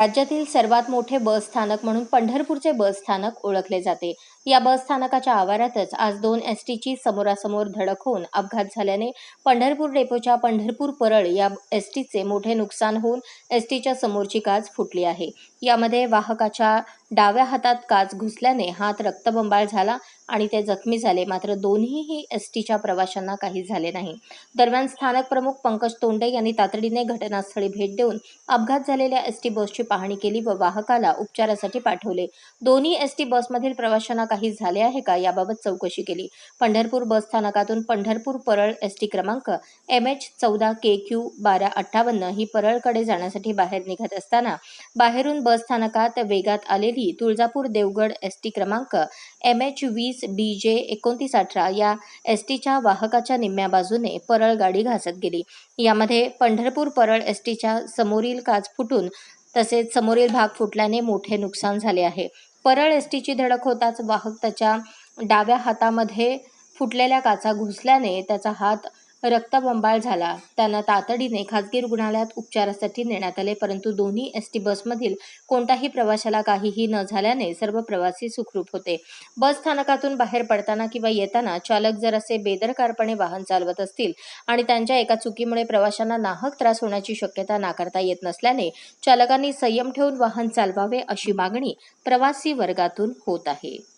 राज्यातील सर्वात मोठे बस स्थानक म्हणून पंढरपूरचे बस स्थानक ओळखले जाते. या बस स्थानकाच्या आवारातच आज दोन एस टीची समोरासमोर धडक होऊन अपघात झाल्याने पंढरपूर डेपोच्या पंढरपूर परळ या एस टीचे मोठे नुकसान होऊन एस टीच्या समोरची काच फुटली आहे. यामध्ये वाहकाच्या डाव्या हातात काच घुसल्याने हात रक्तबंबाळ झाला आणि ते जखमी झाले. मात्र दोन्हीही एस टीच्या प्रवाशांना काही झाले नाही. दरम्यान स्थानक प्रमुख पंकज तोंडे यांनी तातडीने घटनास्थळी भेट देऊन अपघात झालेल्या एस टी बसची पाहणी केली व वाहकाला उपचारासाठी पाठवले. दोन्ही एस टी बसमधील प्रवाशांना काही झाले आहे का याबाबत चौकशी केली. पंढरपूर बस स्थानकातून पंढरपूर परळ एस टी क्रमांक एम एच चौदा के क्यू बारा अठ्ठावन्न ही परळकडे जाण्यासाठी बाहेर निघत असताना बाहेरून बस स्थानकात वेगात आलेली तुळजापूर देवगड एस टी क्रमांक एम एच वीस बी जे एकोणतीस अठरा या एस टीच्या वाहकाच्या निम्म्या बाजूने परळ गाडी घासत गेली. यामध्ये पंढरपूर परळ एस टीच्या समोरील काच फुटून तसेच समोरील भाग फुटल्याने मोठे नुकसान झाले आहे. परळ एस टीची धडक होताच वाहक त्याच्या डाव्या हातामध्ये फुटलेल्या काचा घुसल्याने त्याचा हात रक्तबंबाळ झाला. त्यांना तातडीने खासगी रुग्णालयात उपचारासाठी नेण्यात आले परंतु दोन्ही एस टी बसमधील कोणत्याही प्रवाशाला काहीही न झाल्याने सर्व प्रवासी सुखरूप होते. बस स्थानकातून बाहेर पडताना किंवा येताना चालक जर असे बेदरकारपणे वाहन चालवत असतील आणि त्यांच्या एका चुकीमुळे प्रवाशांना नाहक त्रास होण्याची शक्यता नाकारता येत नसल्याने चालकांनी संयम ठेवून वाहन चालवावे अशी मागणी प्रवासी वर्गातून होत आहे.